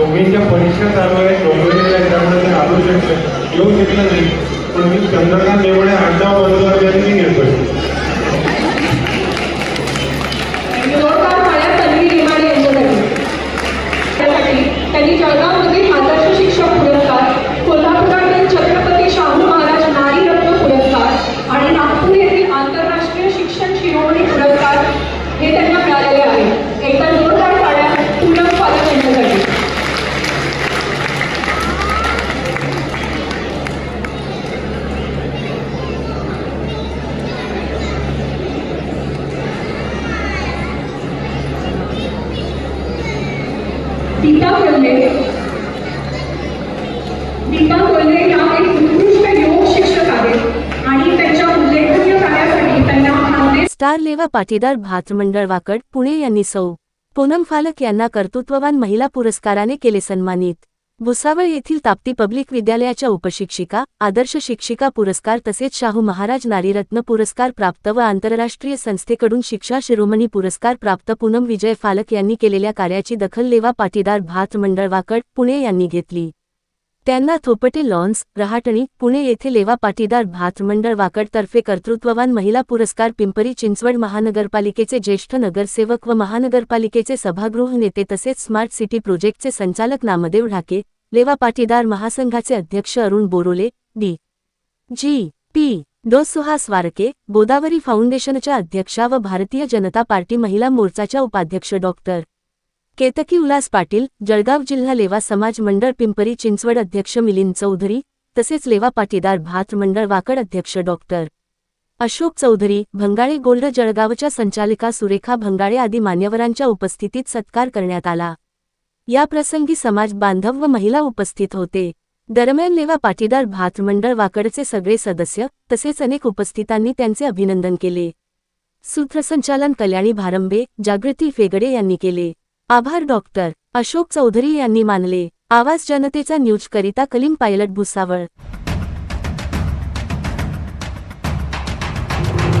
दोघींच्या परीक्षा चालू आहेत. दोघींच्या एक्झामला ते आलू शकतं. येऊ शकलं नाही. पण मी चंद्रकांत देवळे आडनाव बरोबर त्यांनी घेतोय. त्यांनी जळगाव गीता कोल्हे. गीता कोल्हे या एक उत्कृष्ट योग शिक्षक आहेत आणि त्यांच्या उल्लेखनीय कार्यासाठी त्यांना खानदेश स्टार लेवा पाटीदार भातमंडळ वाकड पुणे यांनी सौ. पूनम फालक यांना कर्तृत्ववान महिला पुरस्काराने केले सन्मानित. भुसावळ येथील ताप्ती पब्लिक विद्यालयाच्या उपशिक्षिका आदर्श शिक्षिका पुरस्कार तसेच शाहू महाराज नारीरत्न पुरस्कार प्राप्त व आंतरराष्ट्रीय संस्थेकडून शिक्षा शिरोमणी पुरस्कार प्राप्त पूनम विजय फालक यांनी केलेल्या कार्याची दखल लेवा पाटीदार भात मंडळ वाकड पुणे यांनी घेतली. त्यांना थोपटे लॉन्स रहाटणी पुणे येथे लेवा पाटीदार भात मंडळ वाकडतर्फे कर्तृत्ववान महिला पुरस्कार पिंपरी चिंचवड महानगरपालिकेचे ज्येष्ठ नगरसेवक व महानगरपालिकेचे सभागृह नेते तसेच स्मार्ट सिटी प्रोजेक्टचे संचालक नामदेव ढाके लेवा पाटीदार महासंघाचे अध्यक्ष Arun Borole D. G. P. डो सुहास वारके गोदावरी फाउंडेशनच्या अध्यक्षा व भारतीय जनता पार्टी महिला मोर्चाच्या उपाध्यक्ष डॉक्टर. केतकी उल्हास पाटील जळगाव जिल्हा लेवा समाज मंडळ पिंपरी चिंचवड अध्यक्ष मिलिंद चौधरी तसेच लेवा पाटीदार भात मंडळ वाकड अध्यक्ष डॉक्टर अशोक चौधरी भंगाळे गोल्ड जळगावच्या संचालिका सुरेखा भंगाळे आदी मान्यवरांच्या उपस्थितीत सत्कार करण्यात आला. याप्रसंगी समाज बांधव व महिला उपस्थित होते. दरम्यान लेवा पाटीदार भात मंडळ वाकडचे सगळे सदस्य तसेच अनेक उपस्थितांनी त्यांचे अभिनंदन केले. सूत्रसंचालन कल्याणी भारंबे जागृती फेगडे यांनी केले. आभार डॉक्टर. अशोक चौधरी यांनी मानले. आवाज जनतेचा न्यूज करिता कलीम पायलट भुसावळ.